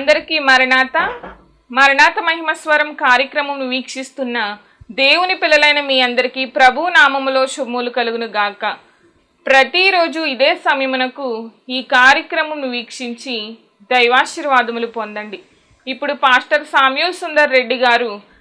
అందరికీ మరణాత మరణాత మహిమ స్వరం కార్యక్రమం వీక్షిస్తున్న దేవుని పిల్లలైన మీ అందరికీ ప్రభు నామములో శుభములు కలుగును గాక. ప్రతిరోజు ఇదే సమయమునకు ఈ కార్యక్రమం వీక్షించి దైవాశీర్వాదములు పొందండి. ఇప్పుడు పాస్టర్ సామ్యూల్ సుందర్ రెడ్డి గారు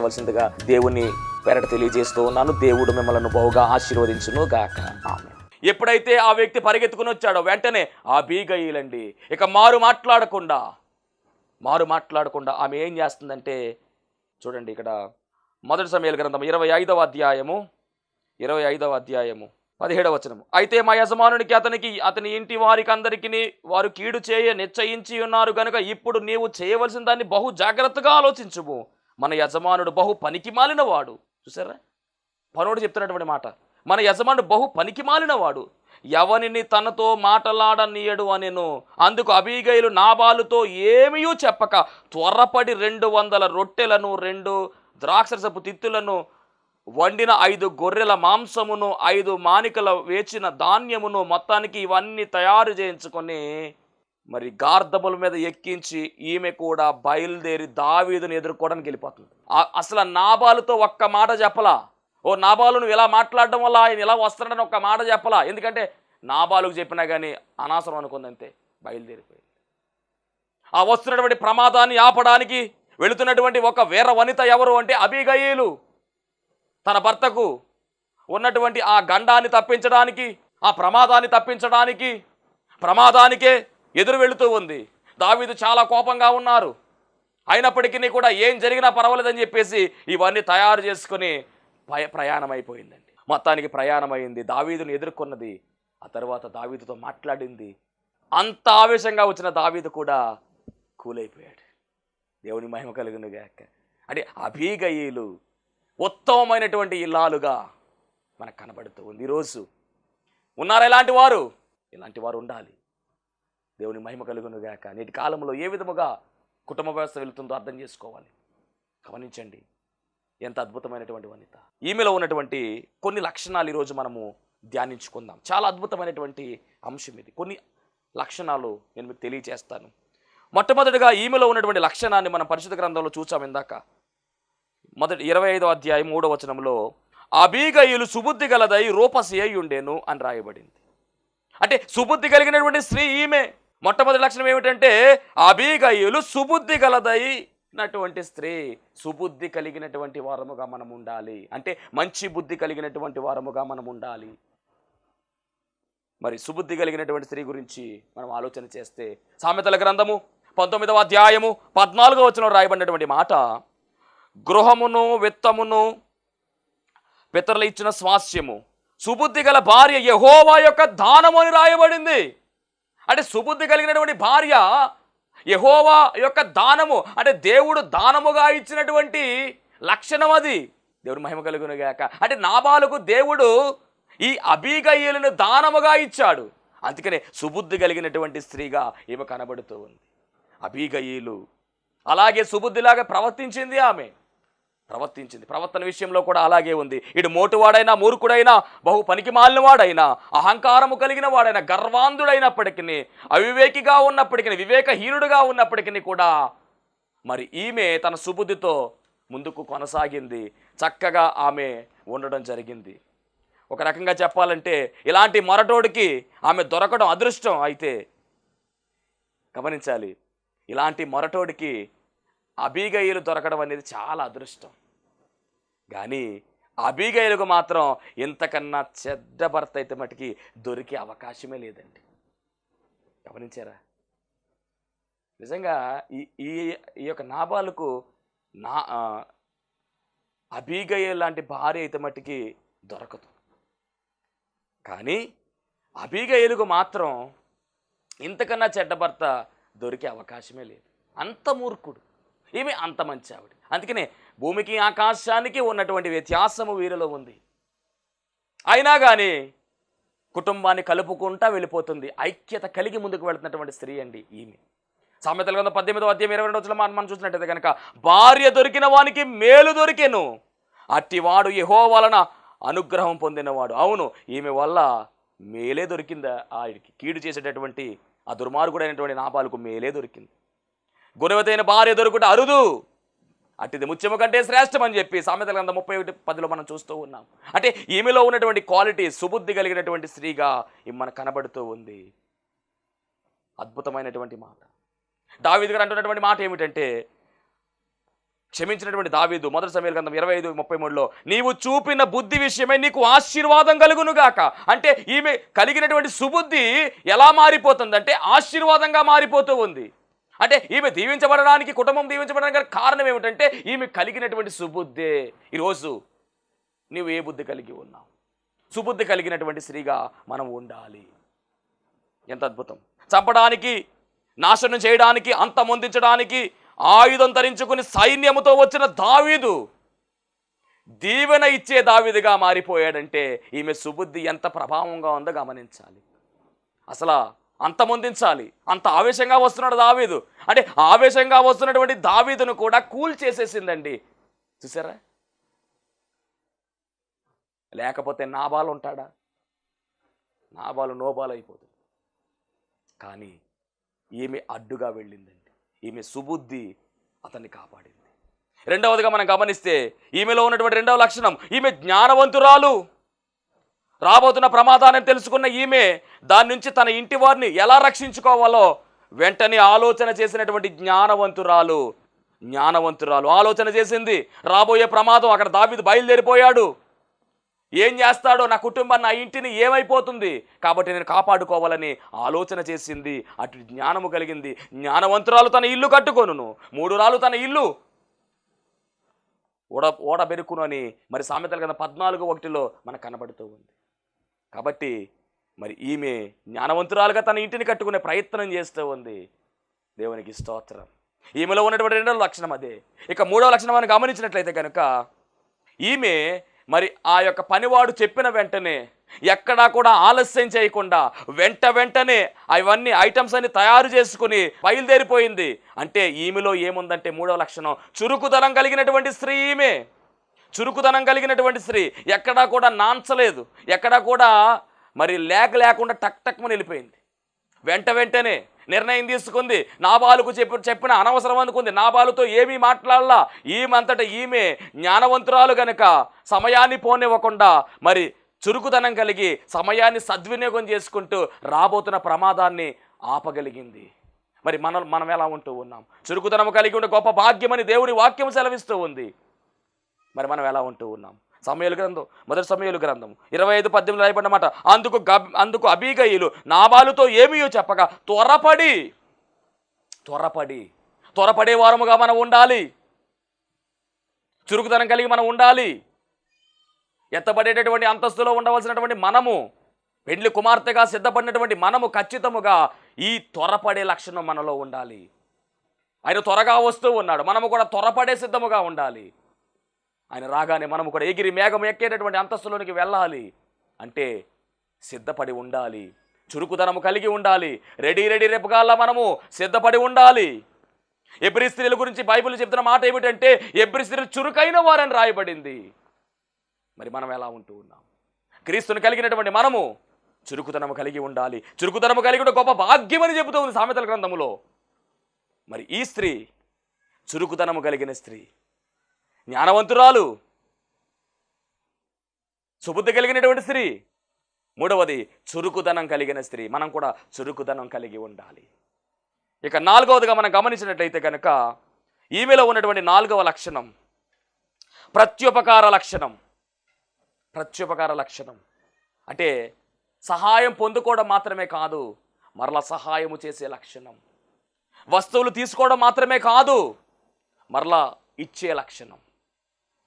సహకరించవలసిందిగా దేవుని పెరట తెలియజేస్తూ ఉన్నాను. దేవుడు మిమ్మల్ని బహుగా ఆశీర్వదించును గాక. ఆమె ఎప్పుడైతే ఆ వ్యక్తి పరిగెత్తుకుని వచ్చాడో వెంటనే ఆ బీగయ్యలండి ఇక మారు మాట్లాడకుండా మారు మాట్లాడకుండా ఆమె ఏం చేస్తుందంటే చూడండి ఇక్కడ మొదటి సమయాల గ్రంథం ఇరవై ఐదవ అధ్యాయము ఇరవై ఐదవ అధ్యాయము పదిహేడవ వచనము. అయితే మా యజమానునికి అతనికి అతని ఇంటి వారికి అందరికీ వారు కీడు చేయ నిశ్చయించి ఉన్నారు కనుక ఇప్పుడు నీవు చేయవలసిన దాన్ని బహు జాగ్రత్తగా ఆలోచించుము. మన యజమానుడు బహు పనికి మాలినవాడు చూసారా పనుడు చెప్తున్నటువంటి మాట. మన యజమానుడు బహు పనికి మాలినవాడు ఎవనిని తనతో మాటలాడనీయడు అనెను. అందుకు అబీగైలు నాబాలుతో ఏమీయూ చెప్పక త్వరపడి రెండు వందల రొట్టెలను రెండు ద్రాక్షరసపు తిత్తులను వండిన ఐదు గొర్రెల మాంసమును ఐదు మానికల వేచిన ధాన్యమును మొత్తానికి ఇవన్నీ తయారు చేయించుకొని మరి గార్ధముల మీద ఎక్కించి ఈమె కూడా బయలుదేరి దావీదుని ఎదుర్కోవడానికి వెళ్ళిపోతుంది. అసలు నాబాలుతో ఒక్క మాట చెప్పలా? ఓ నాబాలు నువ్వు ఇలా మాట్లాడడం వల్ల ఆయన ఇలా వస్తాడని ఒక్క మాట చెప్పలా? ఎందుకంటే నాబాలుకు చెప్పినా కానీ అనవసరం అనుకుంది అంతే బయలుదేరిపోయింది. ఆ వస్తున్నటువంటి ప్రమాదాన్ని ఆపడానికి వెళుతున్నటువంటి ఒక వీర వనిత ఎవరు అంటే అబిగయీలు. తన భర్తకు ఉన్నటువంటి ఆ గండాన్ని తప్పించడానికి ఆ ప్రమాదాన్ని తప్పించడానికి ప్రమాదానికే ఎదురు వెళుతూ ఉంది. దావీదు చాలా కోపంగా ఉన్నారు. అయినప్పటికీ కూడా ఏం జరిగినా పర్వాలేదని చెప్పేసి ఇవన్నీ తయారు చేసుకుని ప్రయాణం అయిపోయిందండి మొత్తానికి ప్రయాణం అయింది దావీదుని ఎదుర్కొన్నది. ఆ తర్వాత దావీదుతో మాట్లాడింది. అంత ఆవేశంగా వచ్చిన దావీదు కూడా కూలైపోయాడు. దేవుని మహిమ కలిగినగాక. అంటే అభీగయీలు ఉత్తమమైనటువంటి ఇల్లాలుగా మనకు కనబడుతూ ఉంది ఈరోజు. ఉన్నారా ఎలాంటి వారు? ఇలాంటి వారు ఉండాలి. దేవుని మహిమ కలుగునుగాక నేటి కాలంలో ఏ విధముగా కుటుంబ వ్యవస్థ వెళుతుందో అర్థం చేసుకోవాలి. గమనించండి. ఎంత అద్భుతమైనటువంటి వనిత. ఈమెలో ఉన్నటువంటి కొన్ని లక్షణాలు ఈరోజు మనము ధ్యానించుకుందాం. చాలా అద్భుతమైనటువంటి అంశం ఇది. కొన్ని లక్షణాలు నేను మీకు తెలియజేస్తాను మొట్టమొదటిగా ఈమెలో ఉన్నటువంటి లక్షణాన్ని మనం పరిశుద్ధ గ్రంథంలో చూసాం ఇందాక. మొదటి ఇరవై ఐదో అధ్యాయం మూడో వచనంలో అబీగయులు సుబుద్ధి గలదై రూపసి అయి ఉండేను అని రాయబడింది. అంటే సుబుద్ధి కలిగినటువంటి స్త్రీ ఈమె. మొట్టమొదటి లక్షణం ఏమిటంటే అబీగయులు సుబుద్ధి గలదైనటువంటి స్త్రీ. సుబుద్ధి కలిగినటువంటి వారముగా మనం ఉండాలి అంటే మంచి బుద్ధి కలిగినటువంటి వారముగా మనం ఉండాలి మరి సుబుద్ధి కలిగినటువంటి స్త్రీ గురించి మనం ఆలోచన చేస్తే సామెతల గ్రంథము పంతొమ్మిదవ అధ్యాయము పద్నాలుగో వచ్చిన రాయబడినటువంటి మాట గృహమును విత్తమును పితరులు ఇచ్చిన స్వాస్యము. సుబుద్ధి గల భార్య యహోవా యొక్క దానము అని రాయబడింది. అంటే సుబుద్ధి కలిగినటువంటి భార్య యహోవా యొక్క దానము అంటే దేవుడు దానముగా ఇచ్చినటువంటి లక్షణం అది. దేవుడు మహిమ కలుగునుగాక అంటే నాబాలకు దేవుడు ఈ అబీగయ్యలను దానముగా ఇచ్చాడు. అందుకనే సుబుద్ధి కలిగినటువంటి స్త్రీగా ఈమె కనబడుతూ ఉంది. అబీగయ్యలు అలాగే సుబుద్ధిలాగా ప్రవర్తించింది ఆమె. ప్రవర్తించింది. ప్రవర్తన విషయంలో కూడా అలాగే ఉంది. ఇటు మోటువాడైనా మూర్ఖుడైనా బహు పనికి మాలినవాడైనా అహంకారము కలిగిన వాడైనా గర్వాంధుడైనప్పటికీ అవివేకిగా ఉన్నప్పటికీ వివేకహీనుడుగా ఉన్నప్పటికీ కూడా మరి ఈమె తన సుబుద్ధితో ముందుకు కొనసాగింది. చక్కగా ఆమె ఉండడం జరిగింది. ఒక రకంగా చెప్పాలంటే ఇలాంటి మొరటోడికి ఆమె దొరకడం అదృష్టం అయితే గమనించాలి. ఇలాంటి మొరటోడికి అబీగయ్యలు దొరకడం అనేది చాలా అదృష్టం. కానీ అబీగైలకు మాత్రం ఇంతకన్నా చెడ్డ భర్త అయితే మటుకి దొరికే అవకాశమే లేదండి. గమనించారా? నిజంగా ఈ ఈ ఈ యొక్క నాబాలకు నా ఆ, అబీగయ లాంటి భార్య అయితే మట్టికి దొరకదు. కానీ అబీగయలకు మాత్రం ఇంతకన్నా చెడ్డ భర్త దొరికే అవకాశమే లేదు. అంత మూర్ఖుడు. ఈమె అంత మంచి ఆవిడ అందుకనే భూమికి ఆకాశానికి ఉన్నటువంటి వ్యత్యాసము వీరిలో ఉంది. అయినా కానీ కుటుంబాన్ని కలుపుకుంటా వెళ్ళిపోతుంది. ఐక్యత కలిగి ముందుకు వెళ్తున్నటువంటి స్త్రీ అండి ఈమె. సామెతల కొంత పద్దెనిమిదో అధ్యాయం ఇరవై రెండు రోజుల మనం మనం చూసినట్టయితే కనుక భార్య దొరికిన వానికి మేలు దొరికెను. అట్టివాడు యహో వలన అనుగ్రహం పొందినవాడు. అవును ఈమె వల్ల మేలే దొరికిందా? ఆడికి కీడు చేసేటటువంటి ఆ దుర్మార్గుడైనటువంటి నాపాలకు మేలే దొరికింది. గుణవతైన భార్య దొరుకుట అరుదు. అట్టిది ముత్యము కంటే శ్రేష్టం అని చెప్పి సామెతల గంధ ముప్పై ఒకటి పదిలో మనం చూస్తూ ఉన్నాం. అంటే ఈమెలో ఉన్నటువంటి క్వాలిటీ సుబుద్ధి కలిగినటువంటి స్త్రీగా ఈమె మనకు కనబడుతూ ఉంది. అద్భుతమైనటువంటి మాట. దావీదు గారు అంటున్నటువంటి మాట ఏమిటంటే క్షమించినటువంటి దావీదు మొదటి సమయాల గ్రంథం ఇరవై ఐదు ముప్పై మూడులో నీవు చూపిన బుద్ధి విషయమై నీకు ఆశీర్వాదం కలుగునుగాక. అంటే ఈమె కలిగినటువంటి సుబుద్ధి ఎలా మారిపోతుందంటే ఆశీర్వాదంగా మారిపోతూ ఉంది. అంటే ఈమె దీవించబడడానికి కుటుంబం దీవించబడడానికి కారణం ఏమిటంటే ఈమె కలిగినటువంటి సుబుద్ధే. ఈరోజు నీవు ఏ బుద్ధి కలిగి ఉన్నావు? సుబుద్ధి కలిగినటువంటి స్త్రీగా మనం ఉండాలి. ఎంత అద్భుతం. చంపడానికి నాశనం చేయడానికి అంతమొందించడానికి ఆయుధం ధరించుకుని సైన్యముతో వచ్చిన దావీదు దీవెన ఇచ్చే దావీదుగా మారిపోయాడంటే ఈమె సుబుద్ధి ఎంత ప్రభావంగా ఉందో గమనించాలి. అసలు అంతమొందించాలి అంత ఆవేశంగా వస్తున్నాడు దావీదు. అంటే ఆవేశంగా వస్తున్నటువంటి దావీదును కూడా కూల్ చేసేసిందండి. చూసారా? లేకపోతే నాబాలు ఉంటాడా? నాబాలు నోబాలు అయిపోతుంది కానీ ఈమె అడ్డుగా వెళ్ళిందండి. ఈమె సుబుద్ధి అతన్ని కాపాడింది. రెండవదిగా మనం గమనిస్తే ఈమెలో ఉన్నటువంటి రెండవ లక్షణం ఈమె జ్ఞానవంతురాలు. రాబోతున్న ప్రమాదాన్ని తెలుసుకున్న ఈమె దాని నుంచి తన ఇంటి వారిని ఎలా రక్షించుకోవాలో వెంటనే ఆలోచన చేసినటువంటి జ్ఞానవంతురాలు జ్ఞానవంతురాలు ఆలోచన చేసింది రాబోయే ప్రమాదం అక్కడ దావిది బయలుదేరిపోయాడు. ఏం చేస్తాడో నా కుటుంబం నా ఇంటిని ఏమైపోతుంది? కాబట్టి నేను కాపాడుకోవాలని ఆలోచన చేసింది. అటు జ్ఞానము కలిగింది. జ్ఞానవంతురాలు తన ఇల్లు కట్టుకొను మూడు రాలు తన ఇల్లు. ఓడ ఓడ బెరుకును అని మరి సామెతలు కింద పద్నాలుగు ఒకటిలో మనకు కనబడుతూ ఉంది. కాబట్టి మరి ఈమె జ్ఞానవంతురాలుగా తన ఇంటిని కట్టుకునే ప్రయత్నం చేస్తూ ఉంది. దేవునికి స్తోత్రం. ఈమెలో ఉన్నటువంటి రెండవ లక్షణం అదే. ఇక మూడో లక్షణం అని గమనించినట్లయితే కనుక ఈమె మరి ఆ యొక్క పనివాడు చెప్పిన వెంటనే ఎక్కడా కూడా ఆలస్యం చేయకుండా వెంట వెంటనే అవన్నీ ఐటమ్స్ అన్ని తయారు చేసుకుని బయలుదేరిపోయింది. అంటే ఈమెలో ఏముందంటే మూడో లక్షణం చురుకుదనం కలిగినటువంటి స్త్రీ ఈమె. చురుకుదనం కలిగినటువంటి స్త్రీ ఎక్కడా కూడా నాంచలేదు ఎక్కడా కూడా మరి లేక లేకుండా టక్ టక్మని వెళ్ళిపోయింది. వెంట వెంటనే నిర్ణయం తీసుకుంది నాబాలుకు చెప్పి చెప్పిన అనవసరం అనుకుంది నాబాలుతో ఏమీ మాట్లాడలా ఈమంతట ఈమె జ్ఞానవంతురాలు గనుక సమయాన్ని పోనివ్వకుండా మరి చురుకుదనం కలిగి సమయాన్ని సద్వినియోగం చేసుకుంటూ రాబోతున్న ప్రమాదాన్ని ఆపగలిగింది. మరి మనం మనం ఎలా ఉంటూ ఉన్నాం? చురుకుదనం కలిగి ఉండే గొప్ప భాగ్యమని దేవుని వాక్యం సెలవిస్తూ ఉంది. మరి మనం ఎలా ఉంటూ ఉన్నాం? సమయలు గ్రంథం మొదటి సమయలు గ్రంథం. ఇరవై ఐదు పద్దెనిమిది రాయబడినమాట. అందుకు గబ్ అందుకు అబీగయిలు నాబాలుతో ఏమియో చెప్పగా త్వరపడి త్వరపడి త్వరపడే వారముగా మనం ఉండాలి. చురుకుదనం కలిగి మనం ఉండాలి. ఎత్తబడేటటువంటి అంతస్తులో ఉండవలసినటువంటి మనము పెండ్లి కుమార్తెగా సిద్ధపడినటువంటి మనము ఖచ్చితముగా ఈ త్వరపడే లక్షణం మనలో ఉండాలి. ఆయన త్వరగా వస్తూ ఉన్నాడు. మనము కూడా త్వరపడే సిద్ధముగా ఉండాలి. ఆయన రాగానే మనము కూడా ఎగిరి మేఘం ఎక్కేటటువంటి అంతస్తులోనికి వెళ్ళాలి. అంటే సిద్ధపడి ఉండాలి. చురుకుదనము కలిగి ఉండాలి. రెడీ రెడీ రేపుగాల్లా మనము సిద్ధపడి ఉండాలి. ఎబ్రి స్త్రీల గురించి బైబిల్ చెప్తున్న మాట ఏమిటంటే ఎబ్రి స్త్రీలు చురుకైన వారని రాయబడింది. మరి మనం ఎలా ఉంటూ ఉన్నాం? క్రీస్తుని కలిగినటువంటి మనము చురుకుతనము కలిగి ఉండాలి. చురుకుతనము కలిగి ఉంటే గొప్ప భాగ్యమని చెబుతూ ఉంది సామెతల గ్రంథములో. మరి ఈ స్త్రీ చురుకుతనము కలిగిన స్త్రీ జ్ఞానవంతురాలు. సుబుద్ధి కలిగినటువంటి స్త్రీ. మూడవది చురుకుదనం కలిగిన స్త్రీ. మనం కూడా చురుకుదనం కలిగి ఉండాలి. ఇక నాలుగవదిగా మనం గమనించినట్లయితే కనుక ఈమెలో ఉన్నటువంటి నాలుగవ లక్షణం ప్రత్యుపకార లక్షణం. ప్రత్యుపకార లక్షణం. అంటే సహాయం పొందుకోవడం మాత్రమే కాదు మరలా సహాయము చేసే లక్షణం. వస్తువులు తీసుకోవడం మాత్రమే కాదు మరలా ఇచ్చే లక్షణం.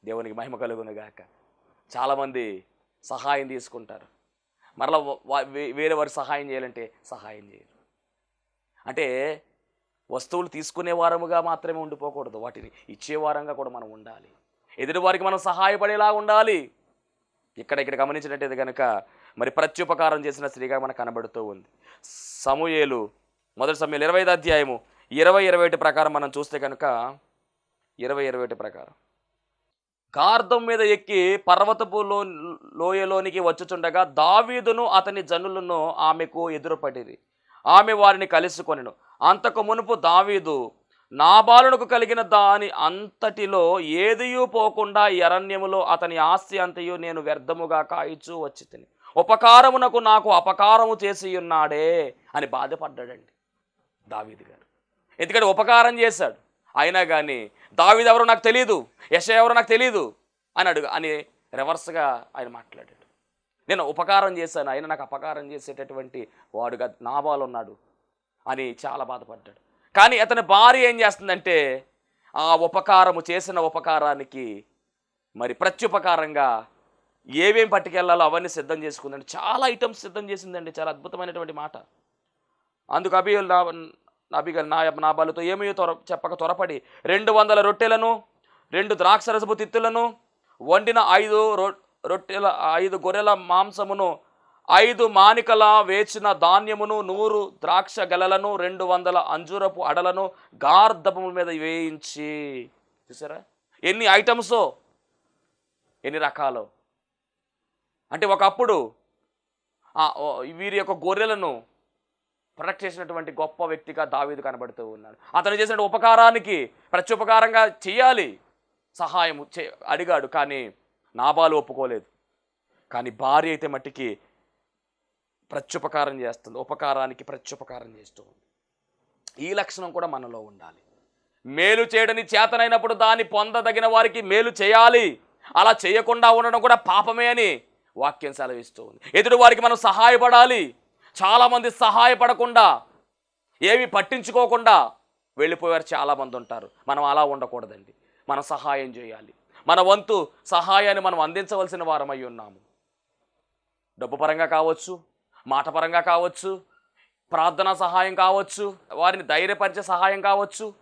దేవునికి మహిమ కలుగునుగాక. చాలామంది సహాయం తీసుకుంటారు. మరలా వేరే వారు సహాయం చేయాలంటే సహాయం చేయరు. అంటే వస్తువులు తీసుకునే వారముగా మాత్రమే ఉండిపోకూడదు. వాటిని ఇచ్చేవారంగా కూడా మనం ఉండాలి. ఎదుటి వారికి మనం సహాయపడేలా ఉండాలి. ఇక్కడ ఇక్కడ గమనించినట్టయితే కనుక మరి ప్రత్యుపకారం చేసిన స్త్రీగా మనకు కనబడుతూ ఉంది. సమూయేలు మొదటి సమయంలో ఇరవై ఐదు అధ్యాయము ఇరవై ఇరవై ఒకటి ప్రకారం మనం చూస్తే కనుక ఇరవై ఇరవై ఒకటి ప్రకారం గార్ధం మీద ఎక్కి పర్వతపు లో లోయలోనికి వచ్చుచుండగా దావీదును అతని జనులను ఆమెకు ఎదురుపడిరి. ఆమె వారిని కలుసుకొనిను. అంతకు మునుపు దావీదు నాబాలునకు కలిగిన దాని అంతటిలో ఏదియూ పోకుండా ఎరణ్యములో అతని ఆస్తి అంతయు నేను వ్యర్థముగా కాయిచూ వచ్చి తిని ఉపకారమునకు నాకు అపకారము చేసి ఉన్నాడే అని బాధపడ్డాడండి దావీదు గారు. ఎందుకంటే ఉపకారం చేశాడు. అయినా కానీ దావిది ఎవరో నాకు తెలియదు యశ ఎవరో నాకు తెలియదు అని అడుగు అని రివర్స్గా ఆయన మాట్లాడాడు. నేను ఉపకారం చేశాను ఆయన నాకు అపకారం చేసేటటువంటి వాడుగా నాబాలు ఉన్నాడు అని చాలా బాధపడ్డాడు. కానీ అతని భార్య ఏం చేస్తుందంటే ఆ ఉపకారము చేసిన ఉపకారానికి మరి ప్రత్యుపకారంగా ఏమేం పట్టుకెళ్ళాలో అవన్నీ సిద్ధం చేసుకుందండి. చాలా ఐటమ్స్ సిద్ధం చేసిందండి చాలా అద్భుతమైనటువంటి మాట. అందుకు అభియులు నా నా నాబాలతో ఏమీ త్వర చెప్పక త్వరపడి రెండు వందల రొట్టెలను రెండు ద్రాక్షరసపు తిత్తులను వండిన ఐదు రొ రొట్టెల ఐదు గొర్రెల మాంసమును ఐదు మానికల వేచిన ధాన్యమును నూరు ద్రాక్ష గలలను రెండు వందల అంజూరపు అడలను గార్ధపముల మీద వేయించి. చూసారా? ఎన్ని ఐటమ్స్? ఎన్ని రకాలు? అంటే ఒకప్పుడు వీరి యొక్క గొర్రెలను ప్రొటెక్ట్ చేసినటువంటి గొప్ప వ్యక్తిగా దావీదు కనబడుతూ ఉన్నాడు. అతను చేసిన ఉపకారానికి ప్రత్యుపకారంగా చేయాలి. సహాయం చే అడిగాడు కానీ నాబాలు ఒప్పుకోలేదు. కానీ భార్య అయితే మట్టికి ప్రత్యుపకారం చేస్తుంది ఉపకారానికి ప్రత్యుపకారం చేస్తూ ఉంది. ఈ లక్షణం కూడా మనలో ఉండాలి. మేలు చేయడని చేతనైనప్పుడు దాన్ని పొందదగిన వారికి మేలు చేయాలి. అలా చేయకుండా ఉండడం కూడా పాపమే అని వాక్యం సెలవిస్తూ ఉంది. ఎదుటి వారికి మనం సహాయపడాలి. చాలామంది సహాయపడకుండా ఏమి పట్టించుకోకుండా వెళ్ళిపోయారు చాలామంది ఉంటారు. మనం అలా ఉండకూడదండి. మనం సహాయం చేయాలి. మన వంతు సహాయాన్ని మనం అందించవలసిన వారమై ఉన్నాము. డబ్బు పరంగా కావచ్చు మాట పరంగా కావచ్చు ప్రార్థనా సహాయం కావచ్చు వారిని ధైర్యపరిచే సహాయం కావచ్చు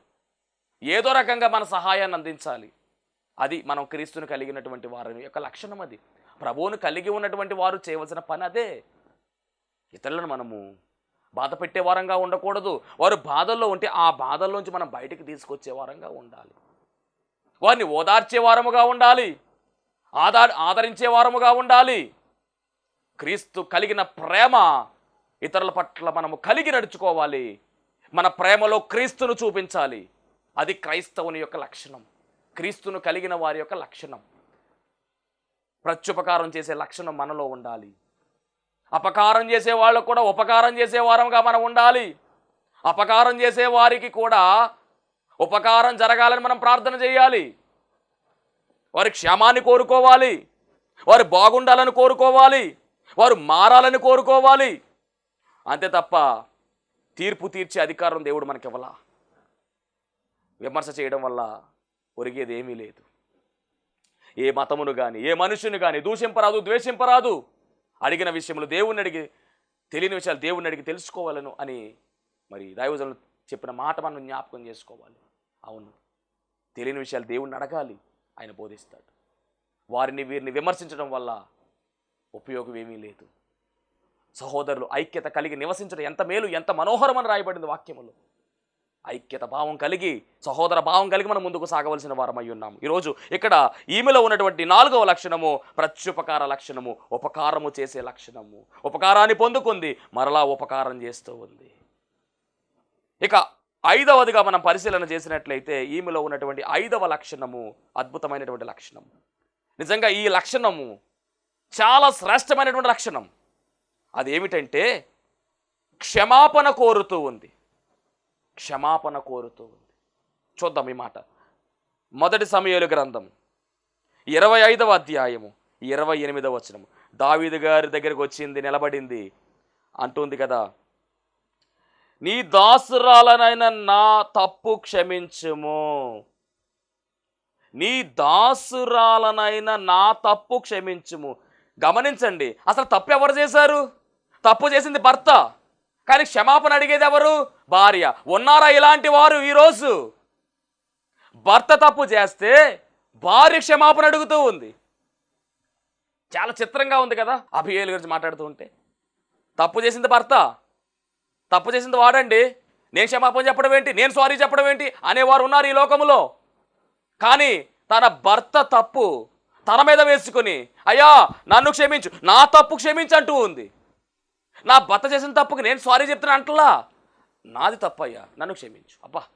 ఏదో రకంగా మన సహాయాన్ని అందించాలి. అది మనం క్రీస్తుని కలిగినటువంటి వారి యొక్క లక్షణం అది. ప్రభువును కలిగి ఉన్నటువంటి వారు చేయవలసిన పని అదే. ఇతరులను మనము బాధ పెట్టేవారంగా ఉండకూడదు. వారు బాధల్లో ఉంటే ఆ బాధల్లోంచి మనం బయటకు తీసుకొచ్చే వారంగా ఉండాలి. వారిని ఓదార్చే వారముగా ఉండాలి. ఆదా ఆదరించే వారముగా ఉండాలి. క్రీస్తు కలిగిన ప్రేమ ఇతరుల పట్ల మనము కలిగి నడుచుకోవాలి. మన ప్రేమలో క్రీస్తును చూపించాలి. అది క్రైస్తవుని యొక్క లక్షణం. క్రీస్తును కలిగిన వారి యొక్క లక్షణం. ప్రత్యుపకారం చేసే లక్షణం మనలో ఉండాలి. అపకారం చేసే వాళ్ళకు కూడా ఉపకారం చేసే వారంగా మనం ఉండాలి. అపకారం చేసే వారికి కూడా ఉపకారం జరగాలని మనం ప్రార్థన చేయాలి. వారి క్షేమాన్ని కోరుకోవాలి. వారు బాగుండాలని కోరుకోవాలి. వారు మారాలని కోరుకోవాలి. అంతే తప్ప తీర్పు తీర్చే అధికారం దేవుడు మనకి ఇవ్వలా విమర్శ చేయడం వల్ల ఒరిగేది ఏమీ లేదు. ఏ మతమును కానీ ఏ మనుషుని కానీ దూషింపరాదు ద్వేషింపరాదు. అడిగిన విషయంలో దేవుణ్ణి అడిగి తెలియని విషయాలు దేవుణ్ణి అడిగి తెలుసుకోవాలను అని మరి దైవజనులు చెప్పిన మాట మనం జ్ఞాపకం చేసుకోవాలి. అవును. తెలియని విషయాలు దేవుణ్ణి అడగాలి. ఆయన బోధిస్తాడు. వారిని వీరిని విమర్శించడం వల్ల ఉపయోగం ఏమీ లేదు. సహోదరులు ఐక్యత కలిగి నివసించడం ఎంత మేలు ఎంత మనోహరం అని రాయబడింది వాక్యములో. ఐక్యత భావం కలిగి సహోదర భావం కలిగి మనం ముందుకు సాగవలసిన వారమై ఉన్నాము. ఈరోజు ఇక్కడ ఈమెలో ఉన్నటువంటి నాలుగవ లక్షణము ప్రత్యుపకార లక్షణము ఉపకారము చేసే లక్షణము. ఉపకారాన్ని పొందుకుంది మరలా ఉపకారం చేస్తూ ఉంది. ఇక ఐదవదిగా మనం పరిశీలన చేసినట్లయితే ఈమెలో ఉన్నటువంటి ఐదవ లక్షణము అద్భుతమైనటువంటి లక్షణం. నిజంగా ఈ లక్షణము చాలా శ్రేష్టమైనటువంటి లక్షణం. అదేమిటంటే క్షమాపణ కోరుతూ ఉంది. క్షమాపణ కోరుతూ ఉంది. చూద్దాం ఈ మాట. మొదటి సమయాలు గ్రంథం. ఇరవై ఐదవ అధ్యాయము ఇరవై ఎనిమిదవ వచనం దావీదు గారి దగ్గరికి వచ్చింది నిలబడింది. అంటుంది కదా నీ దాసురాలనైన నా తప్పు క్షమించుము. నీ దాసురాలనైనా నా తప్పు క్షమించుము. గమనించండి అసలు తప్పు ఎవరు చేశారు? తప్పు చేసింది భర్త. కానీ క్షమాపణ అడిగేది ఎవరు? భార్య. ఉన్నారా ఇలాంటి వారు ఈరోజు? భర్త తప్పు చేస్తే భార్య క్షమాపణ అడుగుతూ ఉంది. చాలా చిత్రంగా ఉంది కదా అభియోల గురించి మాట్లాడుతూ ఉంటే. తప్పు చేసింది భర్త. తప్పు చేసింది వాడండి. నేను క్షమాపణ చెప్పడం ఏంటి? నేను సారీ చెప్పడం ఏంటి? అనేవారు ఉన్నారు ఈ లోకంలో కానీ తన భర్త తప్పు తన మీద వేసుకుని అయ్యా నన్ను క్షమించు. నా తప్పు క్షమించంటూ ఉంది. నా భర్త చేసిన తప్పుకు నేను సారీ చెప్తున్నా అంటలా? నాది తప్పయ్యా. నన్ను క్షమించు. అబ్బా.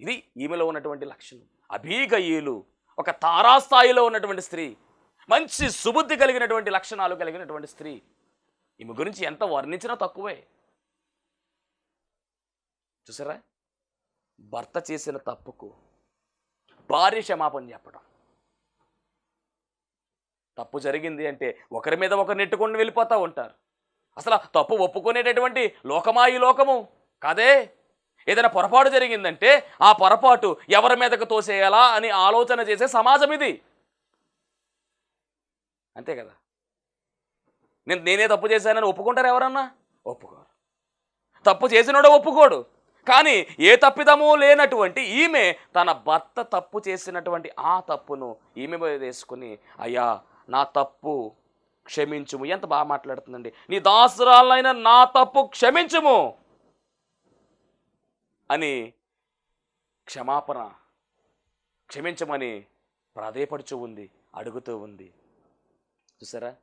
ఇది ఈమెలో ఉన్నటువంటి లక్షణం. అభీగయ్యులు ఒక తారాస్థాయిలో ఉన్నటువంటి స్త్రీ మంచి సుబుద్ధి కలిగినటువంటి లక్షణాలు కలిగినటువంటి స్త్రీ. ఈమె గురించి ఎంత వర్ణించినా తక్కువే. చూసారా? భర్త చేసిన తప్పుకు భార్య క్షమాపణ చెప్పడం. తప్పు జరిగింది అంటే ఒకరి మీద ఒకరు నెట్టుకొని వెళ్ళిపోతూ ఉంటారు. అసలు తప్పు ఒప్పుకునేటటువంటి లోకమా ఈ లోకము? కాదే? ఏదైనా పొరపాటు జరిగిందంటే ఆ పొరపాటు ఎవరి మీదకు తోసేయాలా అని ఆలోచన చేసే సమాజం ఇది. అంతే కదా? నేను నేనే తప్పు చేశానని ఒప్పుకుంటారు ఎవరన్నా? ఒప్పుకోరు. తప్పు చేసినోడో ఒప్పుకోడు. కానీ ఏ తప్పిదము లేనటువంటి ఈమె తన భర్త తప్పు చేసినటువంటి ఆ తప్పును ఈమె మీద వేసుకుని అయ్యా నా తప్పు క్షమించుము. ఎంత బాగా మాట్లాడుతుందండి. నీ దాసురాలైన నా తప్పు క్షమించుము అని క్షమాపణ క్షమించమని ప్రాధేయపడుచు ఉంది అడుగుతూ ఉంది. చూసారా?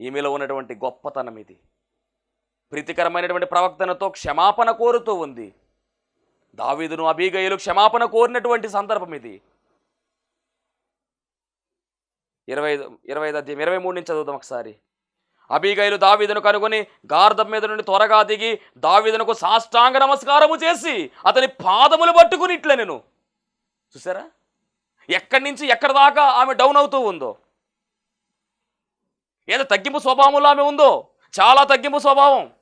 ఈమెలో ఉన్నటువంటి గొప్పతనం ఇది. ప్రీతికరమైనటువంటి ప్రవక్తనతో క్షమాపణ కోరుతూ ఉంది. దావీదును అబీగయులు క్షమాపణ కోరినటువంటి సందర్భం ఇది. ఇరవై ఐదు ఇరవై ఐదు అధ్యాయం ఇరవై మూడు నుంచి చదువుదాం ఒకసారి. అబీగైలు దావీదును కనుగొని గార్ధం మీద నుండి త్వరగా దిగి దావీదునకు సాష్టాంగ నమస్కారము చేసి అతని పాదములు పట్టుకుని ఇట్లా నేను. చూసారా? ఎక్కడి నుంచి ఎక్కడి దాకా ఆమె డౌన్ అవుతూ ఉందో? ఏదో తగ్గింపు స్వభావంలో ఆమె ఉందో? చాలా తగ్గింపు స్వభావం.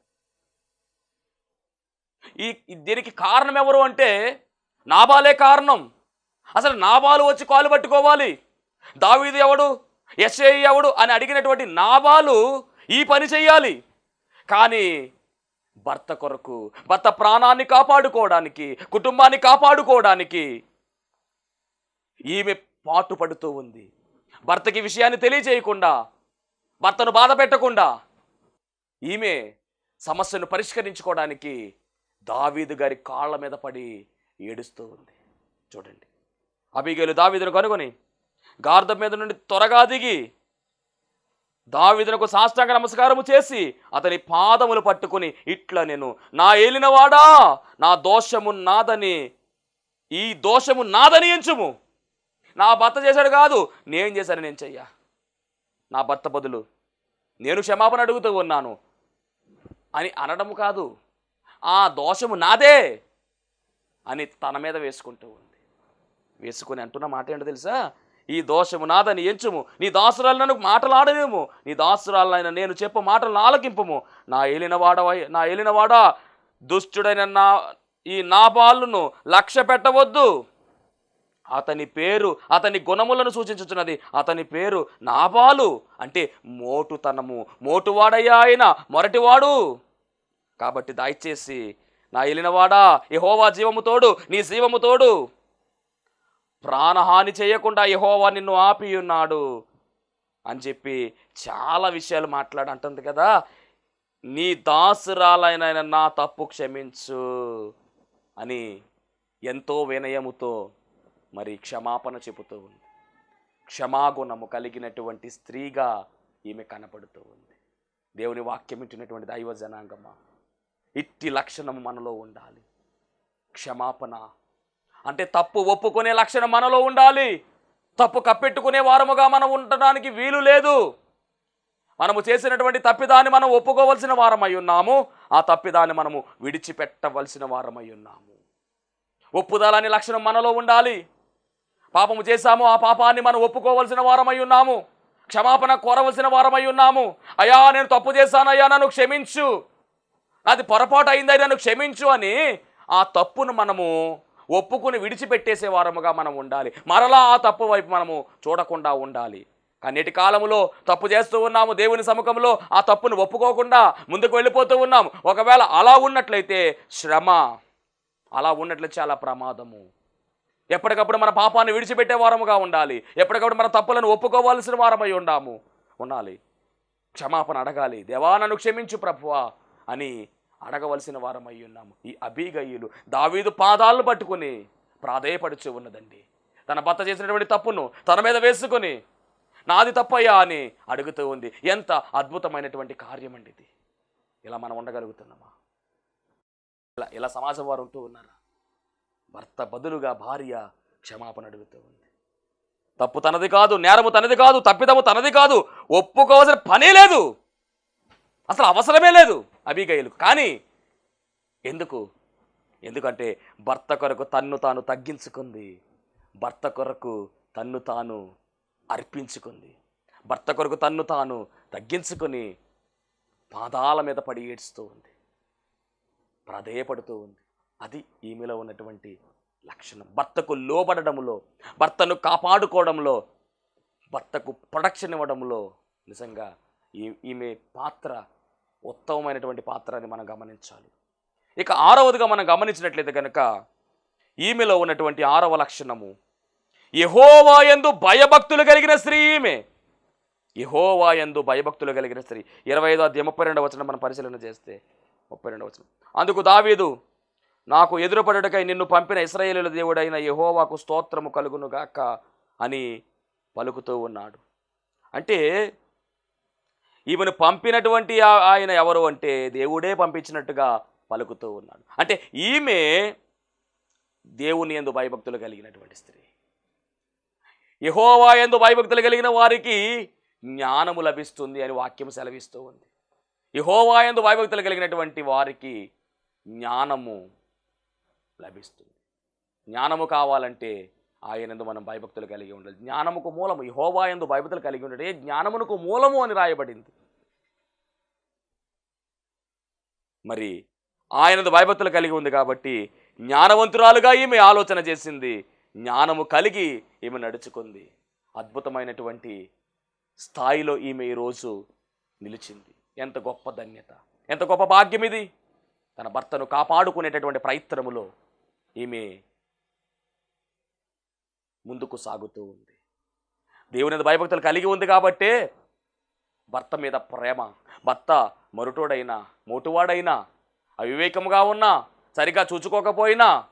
ఈ- దీనికి కారణం ఎవరు అంటే నాబాలే కారణం. అసలు నాబాలు వచ్చి కాలు పట్టుకోవాలి. దావీదు ఎవడు? ఎస్ఐ ఎవడు? అని అడిగినటువంటి నాబాలు ఈ పని చెయ్యాలి. కానీ భర్త కొరకు భర్త ప్రాణాన్ని కాపాడుకోవడానికి కుటుంబాన్ని కాపాడుకోవడానికి ఈమె పాటుపడుతూ ఉంది. భర్తకి విషయాన్ని తెలియజేయకుండా భర్తను బాధ పెట్టకుండా ఈమె సమస్యను పరిష్కరించుకోవడానికి దావీదు గారి కాళ్ళ మీద పడి ఏడుస్తూ ఉంది. చూడండి. అబిగేలు దావీదును కనుగొని గార్ధం మీద నుండి త్వరగా దిగి దావిదనకు సాష్టాంగ నమస్కారము చేసి అతని పాదములు పట్టుకుని ఇట్లా నేను నా ఏలినవాడా నా దోషము నాదని ఈ దోషము నాదని ఎంచుము. నా భర్త చేశాడు కాదు నేను చేశాను నేను చెయ్యా. నా భర్త బదులు నేను క్షమాపణ అడుగుతూ ఉన్నాను అని అనడము కాదు ఆ దోషము నాదే అని తన మీద వేసుకుంటూ ఉంది. వేసుకుని అంటున్న మాట ఏంటో తెలుసా? ఈ దోషము నాదని ఎంచుము. నీ దాసురాలను మాటలాడనేము నీ దాసురాలైన నేను చెప్పు మాటలను ఆలకింపము. నా ఏలినవాడవై నా ఏలినవాడా దుష్టుడైన నా ఈ నాపాలను లక్ష్య పెట్టవద్దు. అతని పేరు అతని గుణములను సూచించుచున్నది. అతని పేరు నాబాలు. అంటే మోటుతనము. మోటువాడయ్యా ఆయన మొరటివాడు. కాబట్టి దయచేసి నా ఎలినవాడా యహోవా జీవము తోడు నీ జీవము తోడు. ప్రాణహాని చేయకుండా యహోవా నిన్ను ఆపియున్నాడు అని చెప్పి చాలా విషయాలు మాట్లాడి అంటుంది కదా. నీ దాసురాలైన నా తప్పు క్షమించు అని ఎంతో వినయముతో మరి క్షమాపణ చెబుతూ ఉంది. క్షమాగుణము కలిగినటువంటి స్త్రీగా ఈమె కనపడుతూ ఉంది. దేవుని వాక్యం వింటున్నటువంటి దైవ జనాంగమా? ఇట్టి లక్షణము మనలో ఉండాలి. క్షమాపణ అంటే తప్పు ఒప్పుకునే లక్షణం మనలో ఉండాలి. తప్పు కప్పెట్టుకునే వారముగా మనం ఉండడానికి వీలు లేదు. మనము చేసినటువంటి తప్పిదాన్ని మనం ఒప్పుకోవలసిన వారమై ఉన్నాము. ఆ తప్పిదాన్ని మనము విడిచిపెట్టవలసిన వారమై ఉన్నాము. ఒప్పుదలని లక్షణం మనలో ఉండాలి. పాపము చేశాము ఆ పాపాన్ని మనం ఒప్పుకోవలసిన వారమై ఉన్నాము. క్షమాపణ కోరవలసిన వారమై ఉన్నాము. అయ్యా నేను తప్పు చేశానయ్యా నన్ను క్షమించు. నాది పొరపాటు అయింది నన్ను క్షమించు అని ఆ తప్పును మనము ఒప్పుకుని విడిచిపెట్టేసే వారముగా మనం ఉండాలి. మరలా ఆ తప్పు వైపు మనము చూడకుండా ఉండాలి. కానీ కాలంలో తప్పు చేస్తూ ఉన్నాము దేవుని సముఖంలో ఆ తప్పును ఒప్పుకోకుండా ముందుకు వెళ్ళిపోతూ ఉన్నాము. ఒకవేళ అలా ఉన్నట్లయితే శ్రమ అలా ఉన్నట్లయితే చాలా ప్రమాదము. ఎప్పటికప్పుడు మన పాపాన్ని విడిచిపెట్టే వారముగా ఉండాలి. ఎప్పటికప్పుడు మన తప్పులను ఒప్పుకోవాల్సిన వారమై ఉండాము ఉండాలి. క్షమాపణ అడగాలి. దేవా నన్ను క్షమించు ప్రభువా అని అడగవలసిన వారమై ఉన్నాము. ఈ అబీగయ్యులు దావీదు పాదాలను పట్టుకుని ప్రాధేయపడుచు ఉన్నదండి. తన భర్త చేసినటువంటి తప్పును తన మీద వేసుకొని నాది తప్పయ్యా అని అడుగుతూ ఉంది. ఎంత అద్భుతమైనటువంటి కార్యం అండి ఇది. ఇలా మనం ఉండగలుగుతున్నామా? ఇలా ఇలా సమాజం వారు ఉంటూ ఉన్నారా? భర్త బదులుగా భార్య క్షమాపణ అడుగుతూ ఉంది. తప్పు తనది కాదు నేరము తనది కాదు తప్పిదము తనది కాదు ఒప్పుకోవాల్సిన పనే లేదు. అసలు అవసరమే లేదు అబిగయులకు కానీ ఎందుకు? ఎందుకంటే భర్త కొరకు తన్ను తాను తగ్గించుకుంది. భర్త కొరకు తన్ను తాను అర్పించుకుంది. భర్త కొరకు తన్ను తాను తగ్గించుకొని పాదాల మీద పడి ఏడుస్తూ ఉంది. ప్రాధేయపడుతూ ఉంది. అది ఈమెలో ఉన్నటువంటి లక్షణం. భర్తకు లోబడడంలో భర్తను కాపాడుకోవడంలో భర్తకు ప్రొడక్షన్ ఇవ్వడంలో నిజంగా ఈ ఈమె పాత్ర ఉత్తమమైనటువంటి పాత్ర అని మనం గమనించాలి. ఇక ఆరవదిగా మనం గమనించినట్లయితే కనుక ఈమెలో ఉన్నటువంటి ఆరవ లక్షణము యహోవాయందు భయభక్తులు కలిగిన స్త్రీ ఈమె. యహోవాయందు భయభక్తులు కలిగిన స్త్రీ. ఇరవై ఐదో అధ్యాయం ముప్పై రెండవ వచనం మనం పరిశీలన చేస్తే ముప్పై రెండవ వచనం. అందుకు దావీదు నాకు ఎదురుపడుటకై నిన్ను పంపిన ఇస్రాయేలుల దేవుడైన యహోవాకు స్తోత్రము కలుగునుగాక అని పలుకుతూ ఉన్నాడు. అంటే ఈమెను పంపినటువంటి ఆయన ఎవరు అంటే దేవుడే పంపించినట్టుగా పలుకుతూ ఉన్నాడు. అంటే ఈమె దేవుని ఎందు భయభక్తులు కలిగినటువంటి స్త్రీ. యహోవా ఎందు భయభక్తులు కలిగిన వారికి జ్ఞానము లభిస్తుంది అని వాక్యం సెలవిస్తూ ఉంది. యహోవా ఎందు భయభక్తులు కలిగినటువంటి వారికి జ్ఞానము లభిస్తుంది. జ్ఞానము కావాలంటే ఆయనందు మనం భయభక్తులు కలిగి ఉండాలి. జ్ఞానముకు మూలము యహోవా ఎందు భయభక్తులు కలిగి ఉండటే జ్ఞానమునకు మూలము అని రాయబడింది. మరి ఆయనందు భయభక్తులు కలిగి ఉంది కాబట్టి జ్ఞానవంతురాలుగా ఈమె ఆలోచన చేసింది. జ్ఞానము కలిగి ఈమె నడుచుకుంది. అద్భుతమైనటువంటి స్థాయిలో ఈమె ఈరోజు నిలిచింది. ఎంత గొప్ప ధన్యత. ఎంత గొప్ప భాగ్యం ఇది తన భర్తను కాపాడుకునేటటువంటి ప్రయత్నములో ఈమె ముందుకు సాగుతూ ఉంది. దేవుని మీద భయభక్తులు కలిగి ఉంది కాబట్టే భర్త మీద ప్రేమ భర్త మరుటోడైనా మోటువాడైనా అవివేకముగా ఉన్నా సరిగా చూచుకోకపోయినా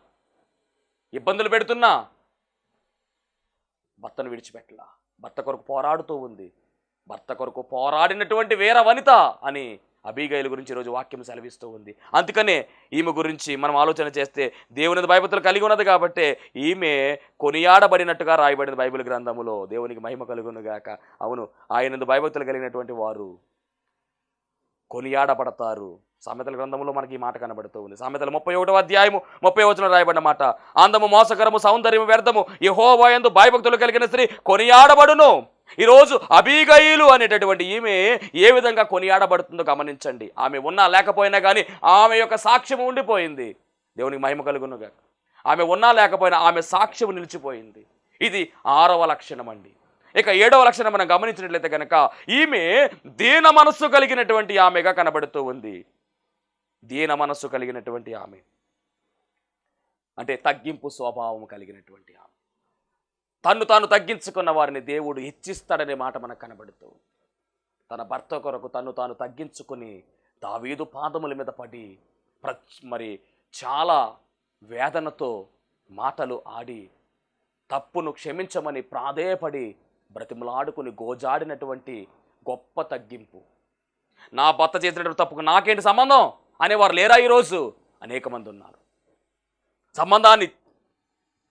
ఇబ్బందులు పెడుతున్నా భర్తను విడిచిపెట్టలా. భర్త కొరకు పోరాడుతూ ఉంది. భర్త కొరకు పోరాడినటువంటి వీర వనిత అని అబీగైల గురించి ఈరోజు వాక్యం సెలవిస్తూ ఉంది. అందుకనే ఈమె గురించి మనం ఆలోచన చేస్తే దేవుని భయభక్తులు కలిగి ఉన్నది కాబట్టి ఈమె కొనియాడబడినట్టుగా రాయబడింది బైబిల్ గ్రంథములో. దేవునికి మహిమ కలుగునుగాక అవును ఆయన భయభక్తులు కలిగినటువంటి వారు కొనియాడబడతారు. సామెతల గ్రంథంలో మనకి ఈ మాట కనబడుతూ ఉంది. సామెతల ముప్పై ఒకటో అధ్యాయము ముప్పై వచనం రాయబడిన మాట అందము మోసకరము సౌందర్యము వ్యర్థము యహోవయందు భయభక్తులు కలిగిన స్త్రీ కొనియాడబడును. ఈరోజు అబీగయిలు అనేటటువంటి ఈమె ఏ విధంగా కొనియాడబడుతుందో గమనించండి. ఆమె ఉన్నా లేకపోయినా కానీ ఆమె యొక్క సాక్ష్యం ఉండిపోయింది. దేవునికి మహిమ కలుగునుగా ఆమె ఉన్నా లేకపోయినా ఆమె సాక్ష్యం నిలిచిపోయింది. ఇది ఆరవ లక్షణం అండి. ఇక ఏడవ లక్షణం మనం గమనించినట్లయితే కనుక ఈమె దీన మనస్సు కలిగినటువంటి ఆమెగా కనబడుతూ ఉంది. దీన మనస్సు కలిగినటువంటి ఆమె. అంటే తగ్గింపు స్వభావం కలిగినటువంటి ఆమె. తన్ను తాను తగ్గించుకున్న వారిని దేవుడు హెచ్చిస్తాడనే మాట మనకు కనబడుతూ తన భర్త కొరకు తన్ను తాను తగ్గించుకుని దావీదు పాదముల మీద పడి ప్ర మరి చాలా వేదనతో మాటలు ఆడి తప్పును క్షమించమని ప్రాధేయపడి బ్రతిమలాడుకుని గోజాడినటువంటి గొప్ప తగ్గింపు. నా భర్త చేసినటువంటి తప్పుకు నాకేంటి సంబంధం? అనేవారు లేరా ఈరోజు? అనేక మంది ఉన్నారు. సంబంధాన్ని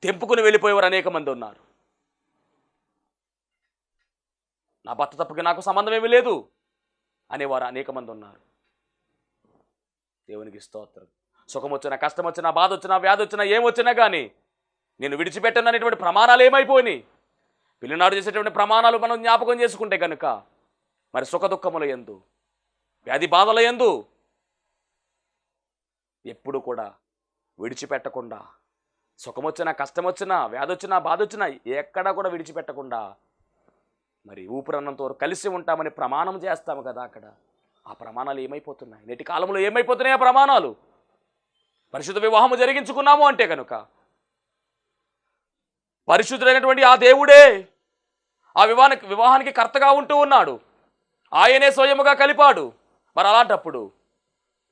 తెంపుకుని వెళ్ళిపోయేవారు అనేక మంది ఉన్నారు. నా భర్త తప్పకి నాకు సంబంధం ఏమీ లేదు అనేవారు అనేక మంది ఉన్నారు. దేవునికి స్తోత్రం. సుఖం వచ్చినా కష్టం వచ్చినా బాధ వచ్చినా వ్యాధి వచ్చినా ఏమొచ్చినా కానీ నేను విడిచిపెట్టను అనేటువంటి ప్రమాణాలు ఏమైపోయినాయి. పిల్లనాడు చేసేటువంటి ప్రమాణాలు మనం జ్ఞాపకం చేసుకుంటే కనుక మరి సుఖ దుఃఖముల ఎందు వ్యాధి బాధల ఎందు ఎప్పుడు కూడా విడిచిపెట్టకుండా సుఖం వచ్చినా కష్టం వచ్చినా వ్యాధి వచ్చినా బాధ వచ్చినా ఎక్కడా కూడా విడిచిపెట్టకుండా మరి ఊపిరన్నంత వరకు కలిసి ఉంటామని ప్రమాణం చేస్తాము కదా అక్కడ. ఆ ప్రమాణాలు ఏమైపోతున్నాయి? నేటి కాలంలో ఏమైపోతున్నాయి ఆ ప్రమాణాలు? పరిశుద్ధ వివాహము జరిగించుకున్నాము అంటే కనుక పరిశుద్ధుడైనటువంటి ఆ దేవుడే ఆ వివాహానికి వివాహానికి కర్తగా ఉంటూ ఉన్నాడు. ఆయనే స్వయముగా కలిపాడు. మరి అలాంటప్పుడు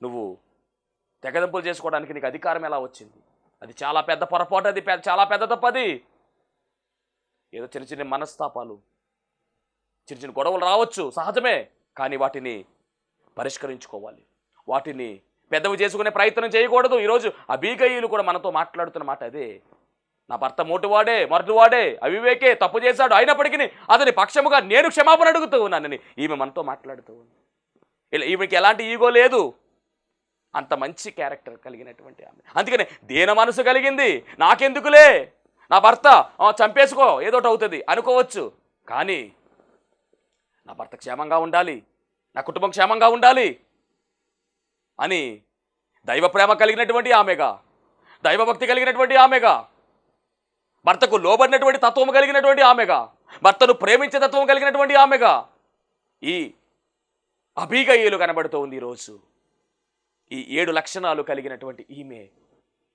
నువ్వు తెగదెంపులు చేసుకోవడానికి నీకు అధికారం ఎలా వచ్చింది? అది చాలా పెద్ద పొరపాటు అది పెద్ద- చాలా పెద్ద తప్పది. ఏదో చిన్న చిన్న మనస్తాపాలు చిన్న చిన్న గొడవలు రావచ్చు సహజమే. కానీ వాటిని పరిష్కరించుకోవాలి. వాటిని పెద్దవి చేసుకునే ప్రయత్నం చేయకూడదు. ఈరోజు అబీగయ్యులు కూడా మనతో మాట్లాడుతున్న మాట అదే. నా భర్త మోటువాడే మరుదువాడే అవివేకే తప్పు చేశాడు. అయినప్పటికీ అతని పక్షముగా నేను క్షమాపణ అడుగుతూ ఉన్నానని ఈమె మనతో మాట్లాడుతూ ఉంది. ఇలా ఈమెకి ఎలాంటి ఈగో లేదు. అంత మంచి క్యారెక్టర్ కలిగినటువంటి ఆమె. అందుకని దేన మనసు కలిగింది. నాకెందుకులే? నా భర్త చంపేసుకో ఏదోటి అవుతుంది. అనుకోవచ్చు. కానీ నా భర్త క్షేమంగా ఉండాలి నా కుటుంబం క్షేమంగా ఉండాలి అని దైవ ప్రేమ కలిగినటువంటి ఆమెగా దైవభక్తి కలిగినటువంటి ఆమెగా భర్తకు లోబడినటువంటి తత్వం కలిగినటువంటి ఆమెగా భర్తను ప్రేమించే తత్వం కలిగినటువంటి ఆమెగా ఈ అభిగయ్యలు కనబడుతూ ఉంది ఈరోజు. ఈ ఏడు లక్షణాలు కలిగినటువంటి ఈమె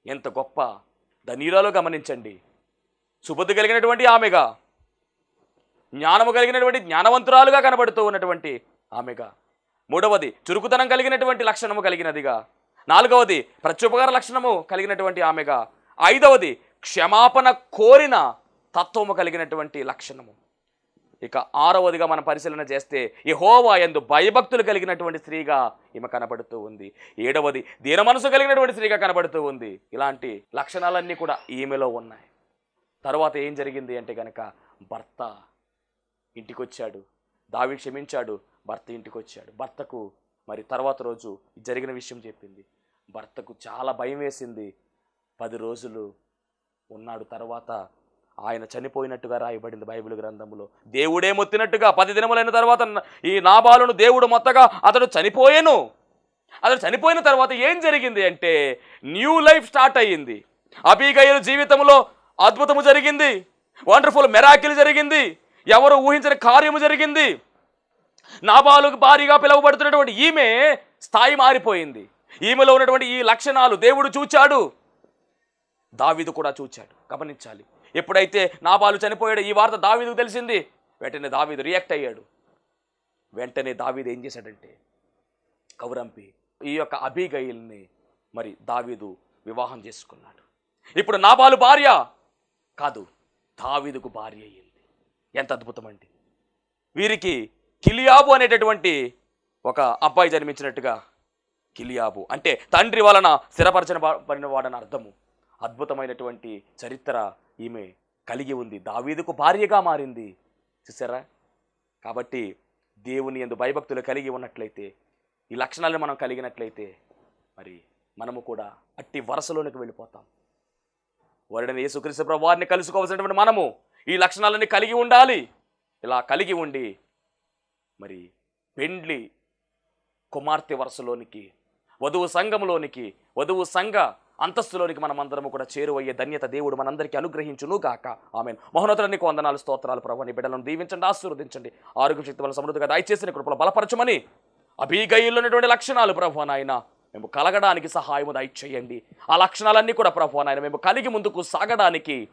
ఎంత గొప్ప ధనీరాలో గమనించండి. సుబుద్ధి కలిగినటువంటి ఆమెగా జ్ఞానము కలిగినటువంటి జ్ఞానవంతురాలుగా కనబడుతూ ఉన్నటువంటి ఆమెగా. మూడవది చురుకుతనం కలిగినటువంటి లక్షణము కలిగినదిగా. నాలుగవది ప్రత్యుపకార లక్షణము కలిగినటువంటి ఆమెగా. ఐదవది క్షమాపణ కోరిన తత్వము కలిగినటువంటి లక్షణము. ఇక ఆరవదిగా మనం పరిశీలన చేస్తే యహోవా ఎందు భయభక్తులు కలిగినటువంటి స్త్రీగా ఈమె కనబడుతూ ఉంది. ఏడవది దీన మనసు కలిగినటువంటి స్త్రీగా కనబడుతూ ఉంది. ఇలాంటి లక్షణాలన్నీ కూడా ఈమెలో ఉన్నాయి. తర్వాత ఏం జరిగింది అంటే కనుక భర్త ఇంటికొచ్చాడు. దావి క్షమించాడు. భర్త ఇంటికి వచ్చాడు భర్తకు మరి తర్వాత రోజు జరిగిన విషయం చెప్పింది. భర్తకు చాలా భయం వేసింది. పది రోజులు ఉన్నాడు. తర్వాత ఆయన చనిపోయినట్టుగా రాయబడింది బైబిల్ గ్రంథంలో దేవుడే మొత్తినట్టుగా పది దినములైన తర్వాత ఈ నాబాలును దేవుడు మొత్తగా అతడు చనిపోయాను. అతడు చనిపోయిన తర్వాత ఏం జరిగింది అంటే న్యూ లైఫ్ స్టార్ట్ అయ్యింది. అబీగయ్యల జీవితంలో అద్భుతము జరిగింది. వండర్ఫుల్ మెరాకిల్ జరిగింది. ఎవరు ఊహించిన కార్యము జరిగింది. నాబాలుకు భారీగా పిలువబడుతున్నటువంటి ఈమె స్థాయి మారిపోయింది. ఈమెలో ఉన్నటువంటి ఈ లక్షణాలు దేవుడు చూచాడు. దావీదు కూడా చూచాడు. గమనించాలి. ఎప్పుడైతే నాబాలు చనిపోయాడు ఈ వార్త దావీదుకు తెలిసింది. వెంటనే దావీదు రియాక్ట్ అయ్యాడు. వెంటనే దావీదు ఏం చేశాడంటే కౌరంపి ఈ యొక్క అబీగయిల్ని మరి దావీదు వివాహం చేసుకున్నాడు. ఇప్పుడు నాబాలు భార్య కాదు దావీదుకు భార్య అయ్యింది. ఎంత అద్భుతం అండి. వీరికి కిలియాబు అనేటటువంటి ఒక అబ్బాయి జన్మించినట్టుగా కిలియాబు అంటే తండ్రి వలన స్థిరపరచిన పడిన వాడని అర్థము. అద్భుతమైనటువంటి చరిత్ర ఈమె కలిగి ఉంది. దావీదుకు భార్యగా మారింది. చూసారా కాబట్టి దేవుని ఎందు భయభక్తులు కలిగి ఉన్నట్లయితే ఈ లక్షణాలను మనం కలిగినట్లయితే మరి మనము కూడా అట్టి వరసలోనికి వెళ్ళిపోతాం. వరుడని యేసుక్రీస్తు ప్రభు వారిని కలుసుకోవాల్సినటువంటి మనము ఈ లక్షణాలన్నీ కలిగి ఉండాలి. ఇలా కలిగి ఉండి మరి పెండ్లి కుమార్తె వరుసలోనికి వధువు సంఘములోనికి వధువు సంఘ అంతస్తులోనికి మనమందరము కూడా చేరువయ్యే ధన్యత దేవుడు మనందరికీ అనుగ్రహించును గాక. ఆమె మహోన్నతులనికి వందనాలు స్తోత్రాలు ప్రభుని బిడ్డలను దీవించండి ఆశీర్వదించండి. ఆరోగ్య శక్తి వల్ల సమృద్ధిగా దయచేసిన కృపలు బలపరచమని అభిగయులున్నటువంటి లక్షణాలు ప్రభు నాయన మేము కలగడానికి సహాయము దయచేయండి. ఆ లక్షణాలన్నీ కూడా ప్రభు నాయన మేము కలిగి ముందుకు సాగడానికి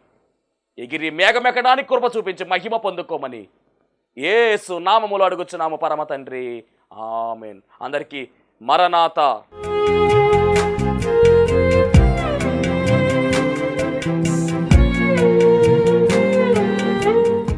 ఎగిరి మేఘమెక్కడానికి కృప చూపించి మహిమ పొందుకోమని ఏసు నామములు అడుగుచున్నాము పరమ తండ్రి. ఆమెన్. అందరికీ మరణాత.